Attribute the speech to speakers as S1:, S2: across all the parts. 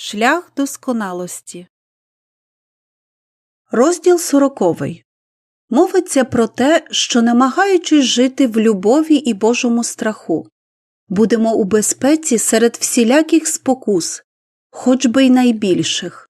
S1: Шлях досконалості. Розділ сороковий мовиться про те, що, намагаючись жити в любові і Божому страху, будемо у безпеці серед всіляких спокус, хоч би й найбільших.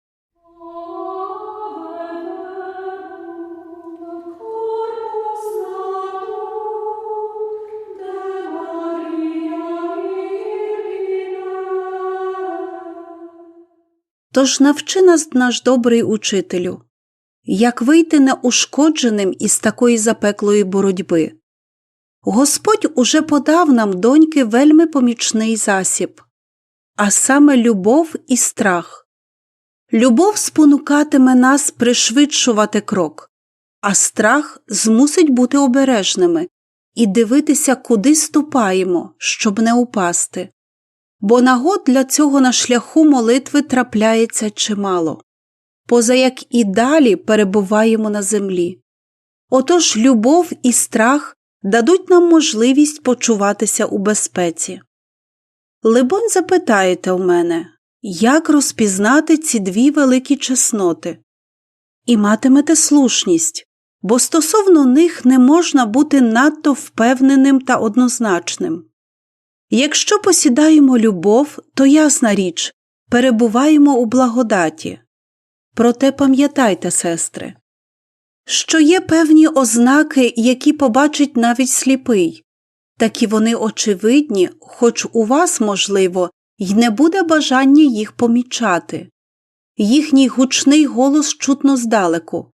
S1: Тож навчи нас, наш добрий учителю, як вийти неушкодженим із такої запеклої боротьби. Господь уже подав нам, доньки, вельми помічний засіб, а саме любов і страх. Любов спонукатиме нас пришвидшувати крок, а страх змусить бути обережними і дивитися, куди ступаємо, щоб не упасти бо нагод для цього на шляху молитви трапляється чимало, поза як і далі перебуваємо на землі. Отож любов і страх дадуть нам можливість почуватися у безпеці. Либонь, запитаєте у мене, як розпізнати ці дві великі чесноти? І матимете слушність, бо стосовно них не можна бути надто впевненим та однозначним. Якщо посідаємо любов, то ясна річ, перебуваємо у благодаті. Проте пам'ятайте, сестри, що є певні ознаки, які побачить навіть сліпий, такі вони очевидні, хоч у вас, можливо, й не буде бажання їх помічати. Їхній гучний голос чутно здалеку,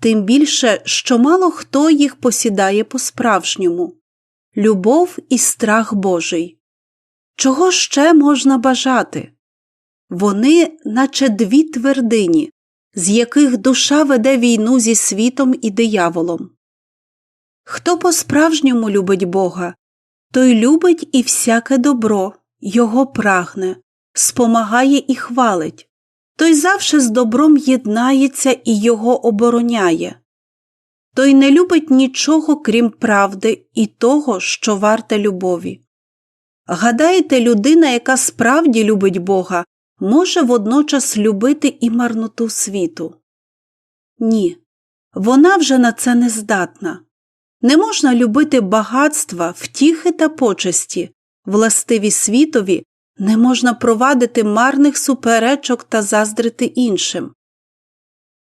S1: тим більше, що мало хто їх посідає по справжньому любов і страх Божий. Чого ще можна бажати? Вони, наче дві твердині, з яких душа веде війну зі світом і дияволом. Хто по справжньому любить Бога, той любить і всяке добро, його прагне, спомагає і хвалить, той завше з добром єднається і його обороняє. Той не любить нічого, крім правди і того, що варте любові. Гадаєте, людина, яка справді любить Бога, може водночас любити і марноту світу? Ні, вона вже на це не здатна. Не можна любити багатства, втіхи та почесті, властиві світові, не можна провадити марних суперечок та заздрити іншим.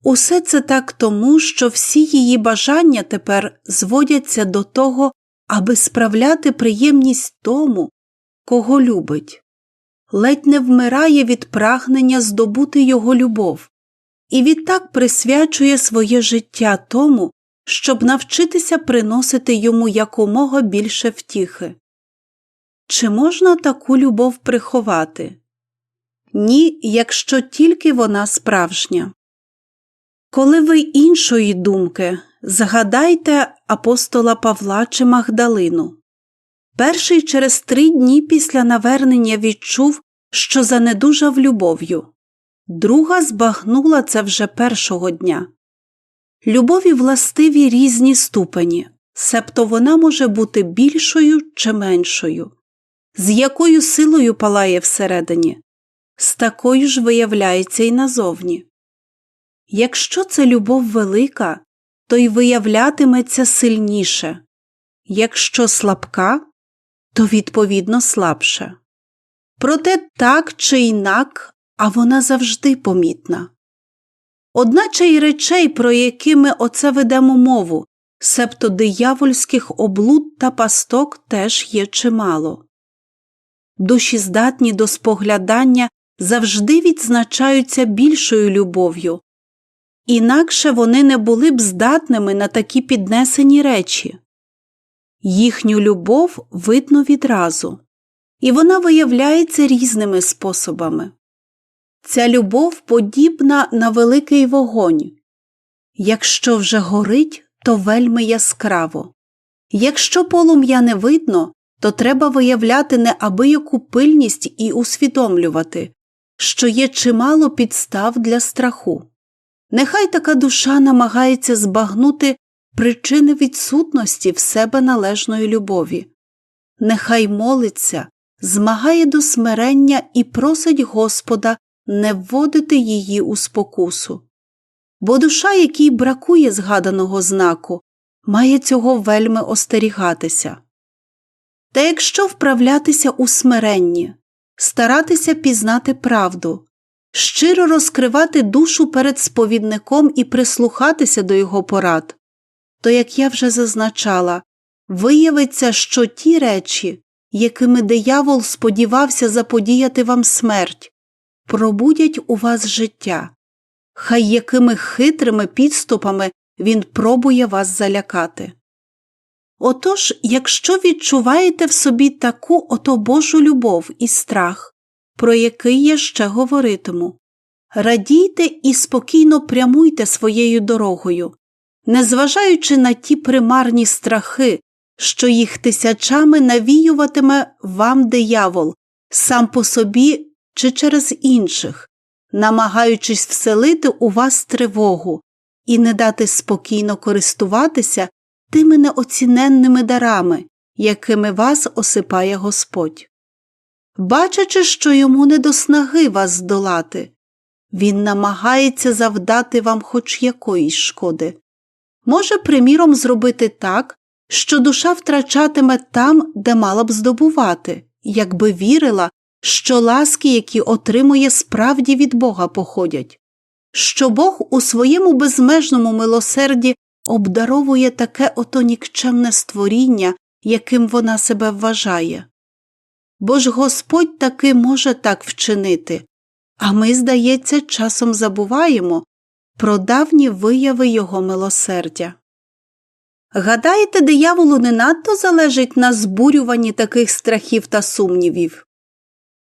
S1: Усе це так тому, що всі її бажання тепер зводяться до того, аби справляти приємність тому, кого любить, ледь не вмирає від прагнення здобути його любов, і відтак присвячує своє життя тому, щоб навчитися приносити йому якомога більше втіхи. Чи можна таку любов приховати? Ні, якщо тільки вона справжня. Коли ви іншої думки, згадайте апостола Павла чи Магдалину. Перший через три дні після навернення відчув, що занедужав любов'ю, друга збагнула це вже першого дня. Любові властиві різні ступені, себто вона може бути більшою чи меншою, з якою силою палає всередині, з такою ж виявляється і назовні. Якщо це любов велика, то й виявлятиметься сильніше, якщо слабка, то відповідно слабша. Проте так чи інак, а вона завжди помітна. Одначе й речей, про які ми оце ведемо мову, себто диявольських облуд та пасток теж є чимало. Душі здатні до споглядання завжди відзначаються більшою любов'ю, інакше вони не були б здатними на такі піднесені речі. Їхню любов видно відразу, і вона виявляється різними способами. Ця любов подібна на великий вогонь. Якщо вже горить, то вельми яскраво. Якщо полум'я не видно, то треба виявляти неабияку пильність і усвідомлювати, що є чимало підстав для страху. Нехай така душа намагається збагнути причини відсутності в себе належної любові. Нехай молиться, змагає до смирення і просить Господа не вводити її у спокусу. Бо душа, якій бракує згаданого знаку, має цього вельми остерігатися. Та якщо вправлятися у смиренні, старатися пізнати правду, щиро розкривати душу перед сповідником і прислухатися до його порад, то, як я вже зазначала, виявиться, що ті речі, якими диявол сподівався заподіяти вам смерть, пробудять у вас життя, хай якими хитрими підступами він пробує вас залякати. Отож, якщо відчуваєте в собі таку ото Божу любов і страх, про який я ще говоритиму, радійте і спокійно прямуйте своєю дорогою, незважаючи на ті примарні страхи, що їх тисячами навіюватиме вам диявол, сам по собі чи через інших, намагаючись вселити у вас тривогу і не дати спокійно користуватися тими неоціненними дарами, якими вас осипає Господь. Бачачи, що йому не до снаги вас здолати, він намагається завдати вам хоч якоїсь шкоди. Може, приміром, зробити так, що душа втрачатиме там, де мала б здобувати, якби вірила, що ласки, які отримує, справді від Бога походять, що Бог у своєму безмежному милосерді обдаровує таке ото нікчемне створіння, яким вона себе вважає. Бо ж Господь таки може так вчинити, а ми, здається, часом забуваємо про давні вияви Його милосердя. Гадаєте, дияволу не надто залежить на збурюванні таких страхів та сумнівів?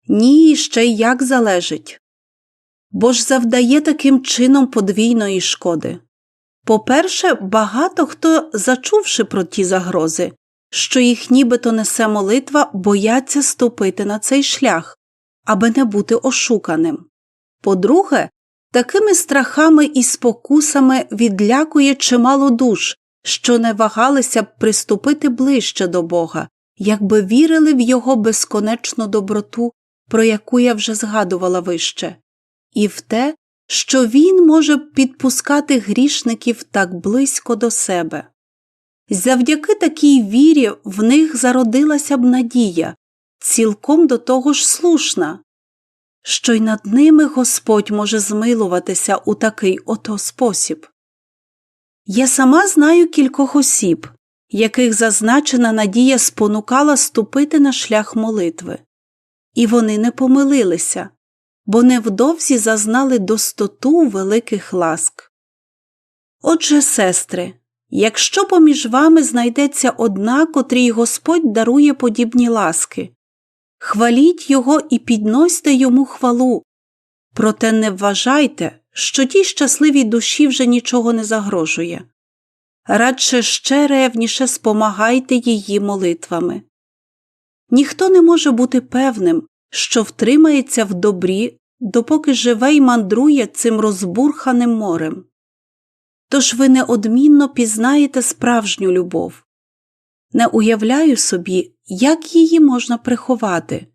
S1: Ні, ще й як залежить. Бо ж завдає таким чином подвійної шкоди. По-перше, багато хто, зачувши про ті загрози, що їх нібито несе молитва, бояться ступити на цей шлях, аби не бути ошуканим. По-друге, такими страхами і спокусами відлякує чимало душ, що не вагалися б приступити ближче до Бога, якби вірили в Його безконечну доброту, про яку я вже згадувала вище, і в те, що Він може підпускати грішників так близько до себе. Завдяки такій вірі в них зародилася б надія, цілком до того ж слушна, що й над ними Господь може змилуватися у такий ото спосіб. Я сама знаю кількох осіб, яких зазначена надія спонукала ступити на шлях молитви, і вони не помилилися, бо невдовзі зазнали достоту великих ласк. Отже, сестри, якщо поміж вами знайдеться одна, котрій Господь дарує подібні ласки, хваліть його і підносьте йому хвалу, проте не вважайте, що тій щасливій душі вже нічого не загрожує. Радше ще ревніше спомагайте її молитвами. Ніхто не може бути певним, що втримається в добрі, допоки живе й мандрує цим розбурханим морем. Тож ви неодмінно пізнаєте справжню любов. Не уявляю собі, як її можна приховати.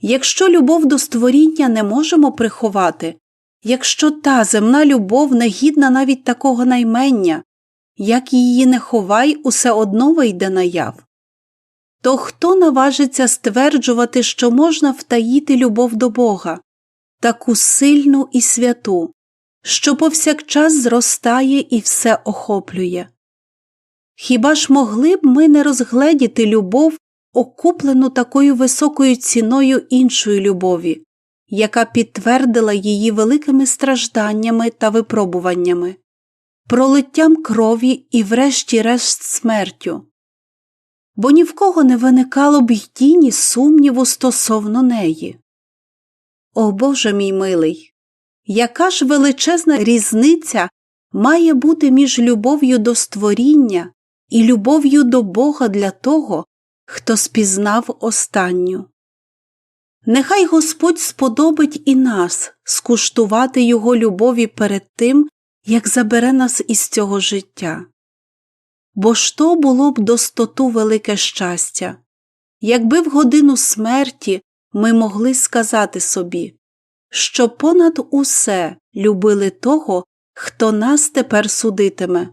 S1: Якщо любов до створіння не можемо приховати, якщо та земна любов не гідна навіть такого наймення, як її не ховай, усе одно вийде наяв, то хто наважиться стверджувати, що можна втаїти любов до Бога, таку сильну і святу, що повсякчас зростає і все охоплює? Хіба ж могли б ми не розгледіти любов, окуплену такою високою ціною іншої любові, яка підтвердила її великими стражданнями та випробуваннями, пролиттям крові і, врешті-решт, смертю? Бо ні в кого не виникало б й тіні сумніву стосовно неї. О Боже мій милий, яка ж величезна різниця має бути між любов'ю до створіння і любов'ю до Бога для того, хто спізнав останню. Нехай Господь сподобить і нас скуштувати Його любові перед тим, як забере нас із цього життя. Бо ж то було б достоту велике щастя, якби в годину смерті ми могли сказати собі, що понад усе любили того, хто нас тепер судитиме.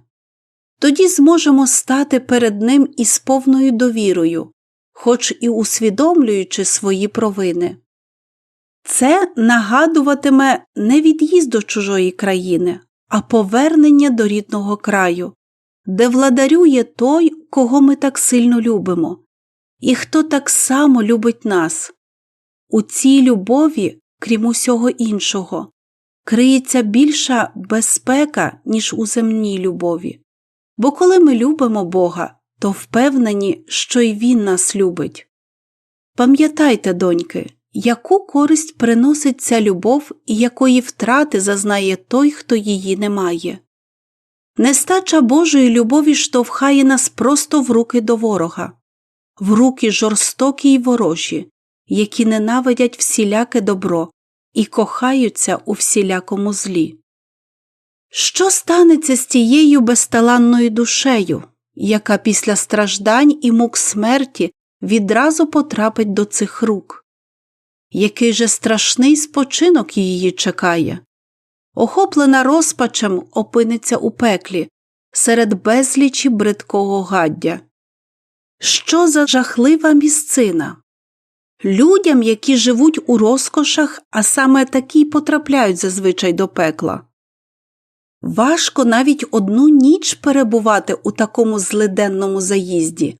S1: Тоді зможемо стати перед Ним із повною довірою, хоч і усвідомлюючи свої провини. Це нагадуватиме не від'їзд до чужої країни, а повернення до рідного краю, де владарює той, кого ми так сильно любимо, і хто так само любить нас. У цій любові, крім усього іншого, криється більша безпека, ніж у земній любові. Бо коли ми любимо Бога, то впевнені, що й Він нас любить. Пам'ятайте, доньки, яку користь приносить ця любов і якої втрати зазнає той, хто її не має. Нестача Божої любові штовхає нас просто в руки до ворога, в руки жорстокі й ворожі, які ненавидять всіляке добро і кохаються у всілякому злі. Що станеться з тією безталанною душею, яка після страждань і мук смерті відразу потрапить до цих рук? Який же страшний спочинок її чекає? Охоплена розпачем опиниться у пеклі серед безлічі бридкого гаддя. Що за жахлива місцина? Людям, які живуть у розкошах, а саме такі потрапляють зазвичай до пекла. Важко навіть одну ніч перебувати у такому злиденному заїзді.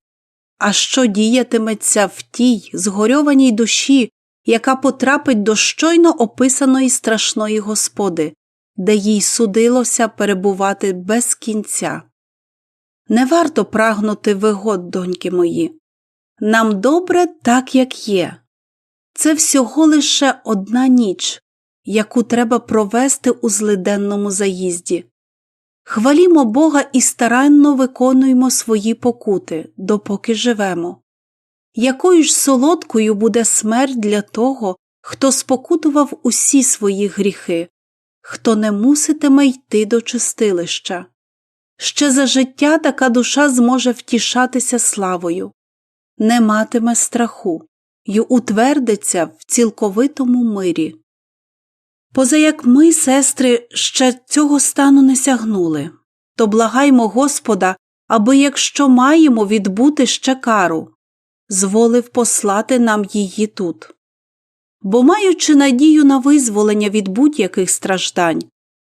S1: А що діятиметься в тій згорьованій душі, яка потрапить до щойно описаної страшної господи, де їй судилося перебувати без кінця? Не варто прагнути вигод, доньки мої. Нам добре так, як є. Це всього лише одна ніч, яку треба провести у злиденному заїзді. Хвалімо Бога і старанно виконуємо свої покути, допоки живемо. Якою ж солодкою буде смерть для того, хто спокутував усі свої гріхи, хто не муситиме йти до чистилища. Ще за життя така душа зможе втішатися славою, не матиме страху й утвердиться в цілковитому мирі. Позаяк ми, сестри, ще цього стану не сягнули, то благаймо Господа, аби якщо маємо відбути ще кару, зволив послати нам її тут. Бо, маючи надію на визволення від будь-яких страждань,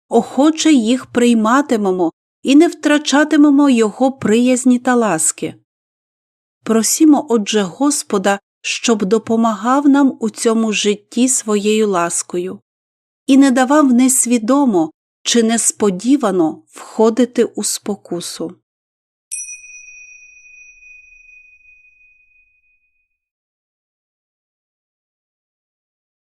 S1: охоче їх прийматимемо і не втрачатимемо Його приязні та ласки. Просімо, отже, Господа, щоб допомагав нам у цьому житті своєю ласкою і не давав несвідомо чи несподівано входити у спокусу.